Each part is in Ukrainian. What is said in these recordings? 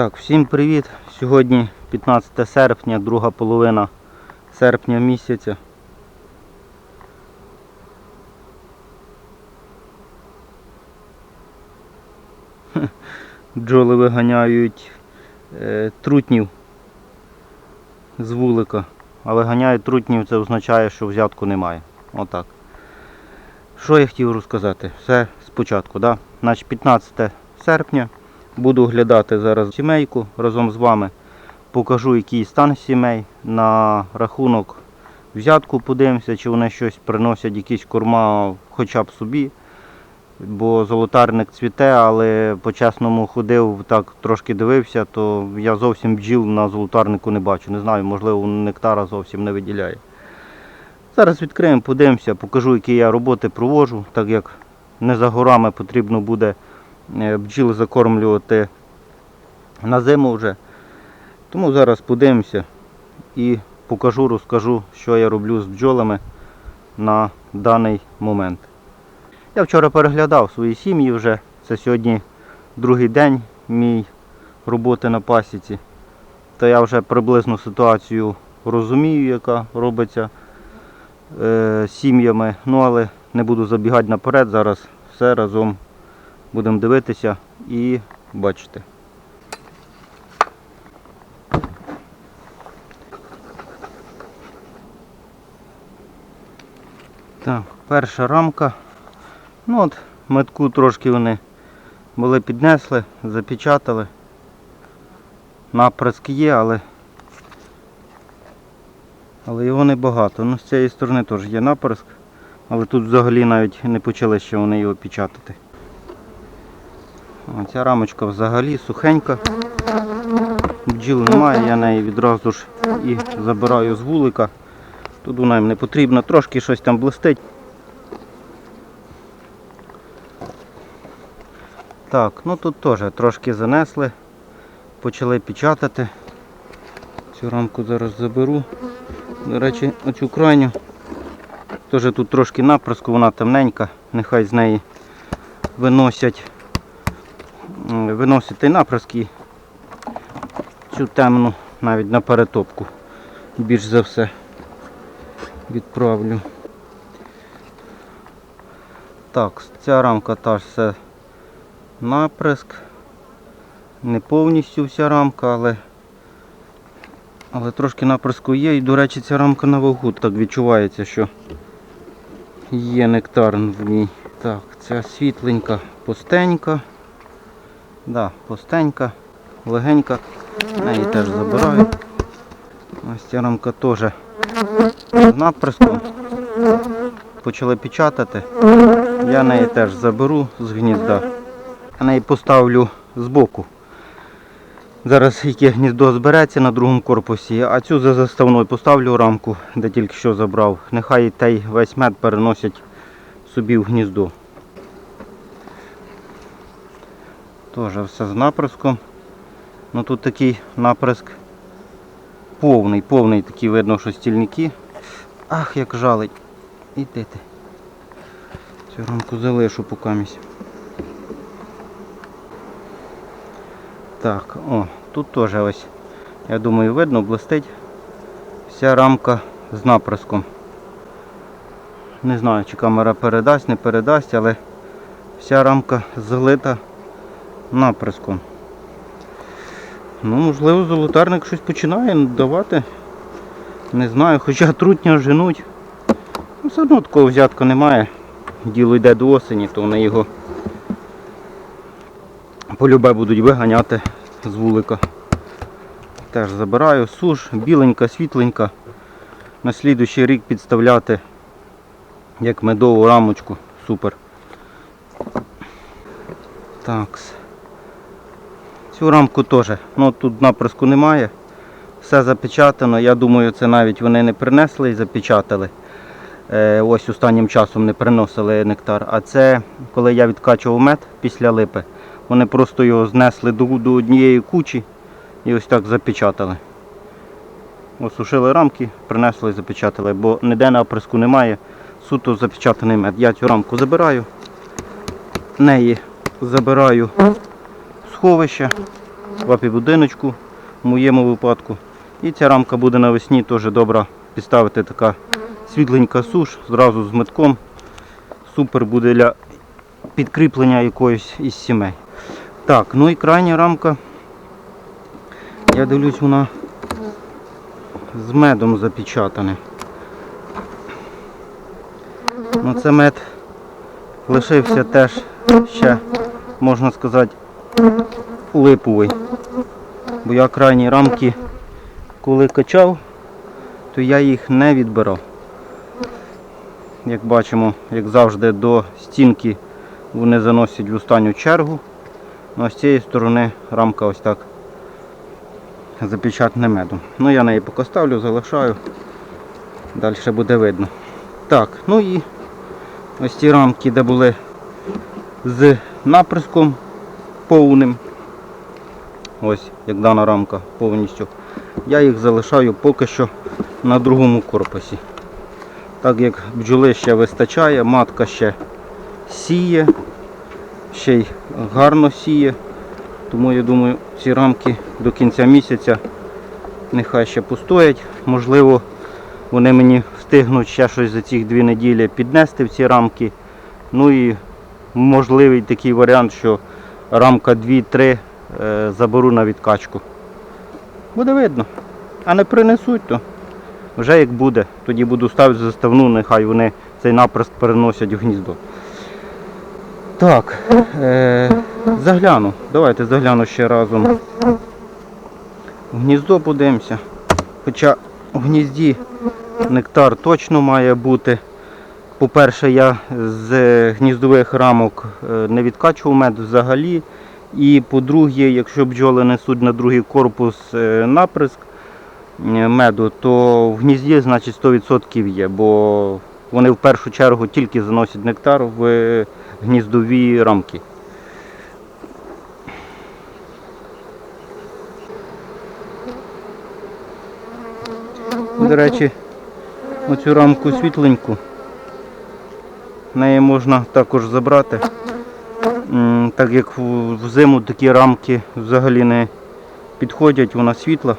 Так, всім привіт. Сьогодні 15 серпня, друга половина серпня місяця. Хе, Бджоли виганяють е, трутнів з вулика. А виганяють трутнів, це означає, що взятку немає. Отак. Що я хотів розказати? Все спочатку. Да? Значить, 15 серпня. Буду оглядати зараз сімейку разом з вами. Покажу, який стан сімей на рахунок взятку подивимося, чи вони щось приносять, якісь корма хоча б собі. Бо золотарник цвіте, але по-чесному ходив, так трошки дивився, то я зовсім бджіл на золотарнику не бачу. Не знаю, можливо, нектара зовсім не виділяє. Зараз відкриємо, подивимося, покажу, які я роботи проводжу, так як не за горами потрібно буде бджіл закормлювати на зиму вже. Тому зараз подивимося і покажу, розкажу, що я роблю з бджолами на даний момент. Я вчора переглядав свої сім'ї вже. Це сьогодні другий день мій роботи на пасіці. То я вже приблизну ситуацію розумію, яка робиться е, сім'ями. Ну але не буду забігати наперед. Зараз все разом будемо дивитися і бачити. Так, перша рамка. Ну от, метку трошки вони були піднесли, запечатали. Наприск є, але але його небагато. Ну, з цієї сторони теж є наприск, але тут взагалі навіть не почали ще вони його печатати. Ця рамочка взагалі сухенька. Бджіл немає, я неї відразу ж і забираю з вулика. Тут вона не потрібна, трошки щось там блистить. Так, ну тут теж трошки занесли, почали печатати. Цю рамку зараз заберу. До речі, оцю крайню. Теж тут трошки напраску, вона темненька, нехай з неї виносять виносять і. Цю темну навіть на перетопку більш за все відправлю. Так, ця рамка та ж все наприск. Не повністю вся рамка, але але трошки наприску є. І, до речі, ця рамка на вагу так відчувається, що є нектар в ній. Так, ця світленька, пустенька. Да, пустенька, легенька. Неї теж забираю. Ось ця рамка теж з наприском. Почали печатати. Я неї теж заберу з гнізда. Я неї поставлю збоку. Зараз яке гніздо збереться на другому корпусі, а цю за заставною поставлю рамку, де тільки що забрав. Нехай той весь мед переносять собі в гніздо. Теж все з наприском. Ну тут такий наприск повний, повний такий видно, що стільники. Ах, як жалить. Іди ти. Цю рамку залишу покамість. Так, о, тут теж ось, я думаю, видно, блистить вся рамка з наприском. Не знаю, чи камера передасть, не передасть, але вся рамка злита наприском. Ну, можливо, золотарник щось починає давати. Не знаю, хоча трутня женуть. Ну, все одно такого взятка немає. Діло йде до осені, то вони його полюбе будуть виганяти з вулика. Теж забираю суш, біленька, світленька. На слідуючий рік підставляти як медову рамочку. Супер. Такс. Цю рамку теж. Ну тут наприску немає. Все запечатано. Я думаю, це навіть вони не принесли і запечатали. Е, ось останнім часом не приносили нектар. А це коли я відкачував мед після липи, вони просто його знесли до, до однієї кучі і ось так запечатали. Осушили рамки, принесли і запечатали, бо ніде наприску немає. Суто запечатаний мед. Я цю рамку забираю, неї забираю сховище. в апібудиночку, в моєму випадку. І ця рамка буде навесні теж добра підставити така світленька суш зразу з метком. Супер буде для підкріплення якоїсь із сімей. Так, ну і крайня рамка. Я дивлюсь, вона з медом запечатана. Ну це мед лишився теж ще, можна сказати, липовий. Бо я крайні рамки, коли качав, то я їх не відбирав. Як бачимо, як завжди, до стінки вони заносять в останню чергу. Ну, а з цієї сторони рамка ось так запечатана медом. Ну я неї поки ставлю, залишаю. Далі буде видно. Так, ну і ось ці рамки, де були з наприском повним. Ось як дана рамка повністю. Я їх залишаю поки що на другому корпусі. Так як бджоли ще вистачає, матка ще сіє, ще й гарно сіє. Тому я думаю, ці рамки до кінця місяця нехай ще постоять. Можливо, вони мені встигнуть ще щось за ці дві неділі піднести в ці рамки. Ну і можливий такий варіант, що рамка 2-3 е, заберу на відкачку. Буде видно. А не принесуть, то вже як буде. Тоді буду ставити заставну, нехай вони цей наприск переносять в гніздо. Так, е, загляну. Давайте загляну ще разом. В гніздо подивимося. Хоча в гнізді нектар точно має бути. По-перше, я з гніздових рамок е, не відкачував мед взагалі. І по-друге, якщо бджоли несуть на другий корпус е, наприск е, меду, то в гнізді значить 100% є, бо вони в першу чергу тільки заносять нектар в гніздові рамки. До речі, оцю рамку світленьку. Неї можна також забрати. Так як в- зиму такі рамки взагалі не підходять, вона світла.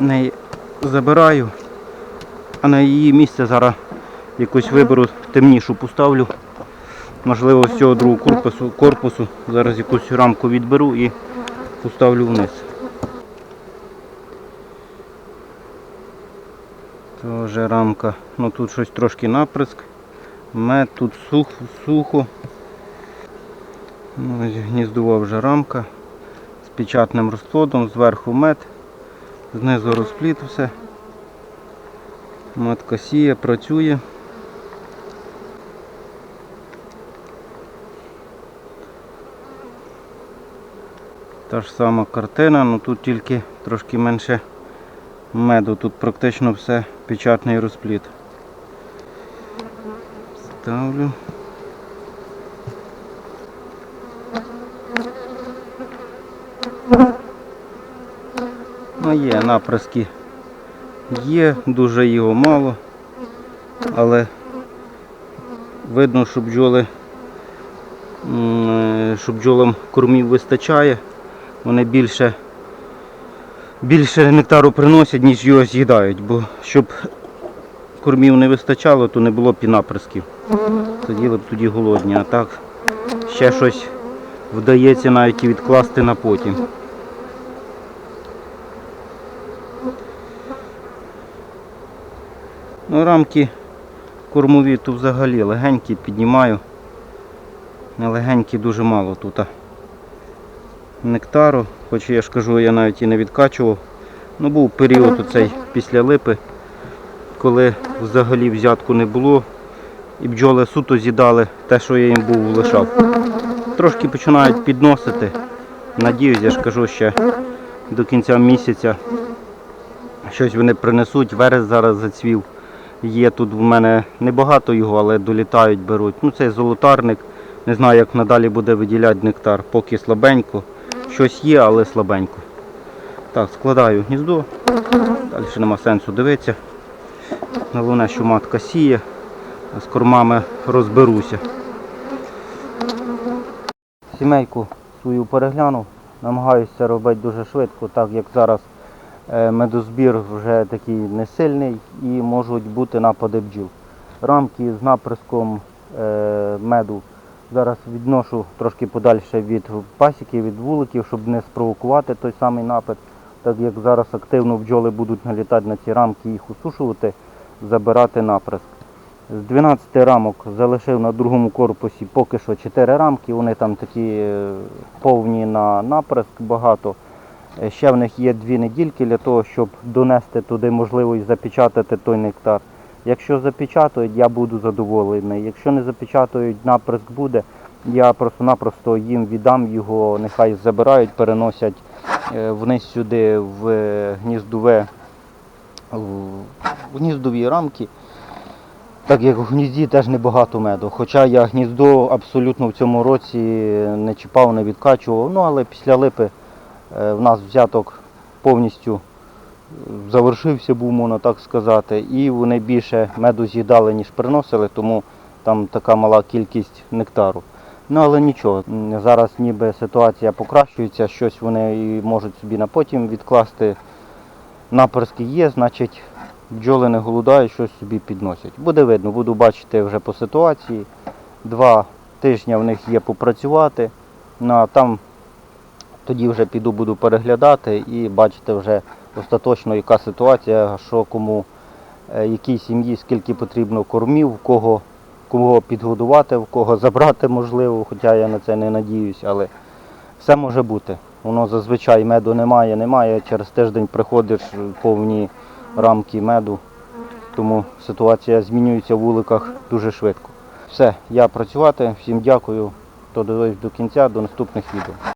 Неї забираю, а на її місце зараз якось виберу темнішу поставлю. Можливо, з цього другого корпусу, корпусу зараз якусь рамку відберу і поставлю вниз. Тоже рамка. Ну тут щось трошки наприск. Мед тут сух, сухо. Ну, гніздова вже рамка з печатним розплодом, зверху мед, знизу розпліт все. Матка сіє, працює. Та ж сама картина, але тут тільки трошки менше меду. Тут практично все печатний розпліт. Ставлю. Ну є напряски. Є, дуже його мало, але видно, що бджоли, що бджолам кормів вистачає. Вони більше, більше нектару приносять, ніж його з'їдають, бо щоб кормів не вистачало, то не було б і наприсків. Сиділи б тоді голодні, а так ще щось вдається навіть і відкласти на потім. Ну, рамки кормові тут взагалі легенькі, піднімаю. Не легенькі дуже мало тут. Нектару, хоч я ж кажу, я навіть і не відкачував. Ну був період оцей після липи, коли взагалі взятку не було. І бджоли суто з'їдали те, що я їм був лишав. Трошки починають підносити. Надіюсь, я ж кажу, ще до кінця місяця щось вони принесуть. Верес зараз зацвів. Є тут в мене небагато його, але долітають, беруть. Ну цей золотарник. Не знаю, як надалі буде виділяти нектар. Поки слабенько. Щось є, але слабенько. Так, складаю гніздо. Далі нема сенсу дивитися. Головне, що матка сіє, з кормами розберуся. Сімейку свою переглянув. Намагаюся робити дуже швидко, так як зараз е, медозбір вже такий не сильний і можуть бути напади бджіл. Рамки з наприском е, меду зараз відношу трошки подальше від пасіки, від вуликів, щоб не спровокувати той самий напад. Так як зараз активно бджоли будуть налітати на ці рамки і їх усушувати, забирати наприск. З 12 рамок залишив на другому корпусі поки що 4 рамки, вони там такі е, повні на наприск багато. Е, Ще в них є дві недільки для того, щоб донести туди можливість запечатати той нектар. Якщо запечатають, я буду задоволений. Якщо не запечатають, наприск буде, я просто-напросто їм віддам його, нехай забирають, переносять е, вниз сюди в гніздове, в гніздові рамки. Так як в гнізді теж небагато меду. Хоча я гніздо абсолютно в цьому році не чіпав, не відкачував. Ну але після липи е, в нас взяток повністю е, завершився, був можна так сказати, і вони більше меду з'їдали, ніж приносили, тому там така мала кількість нектару. Ну але нічого, зараз ніби ситуація покращується, щось вони можуть собі на потім відкласти. Напрски є, значить бджоли не голодають, щось собі підносять. Буде видно, буду бачити вже по ситуації. Два тижні в них є попрацювати, ну, а там тоді вже піду буду переглядати і бачити вже остаточно, яка ситуація, що кому, е, якій сім'ї, скільки потрібно кормів, кого, кого підгодувати, в кого забрати можливо, хоча я на це не надіюсь, але все може бути. Воно зазвичай меду немає, немає. Через тиждень приходиш повні рамки меду. Тому ситуація змінюється в вуликах дуже швидко. Все, я працювати. Всім дякую, хто дивився до кінця, до наступних відео.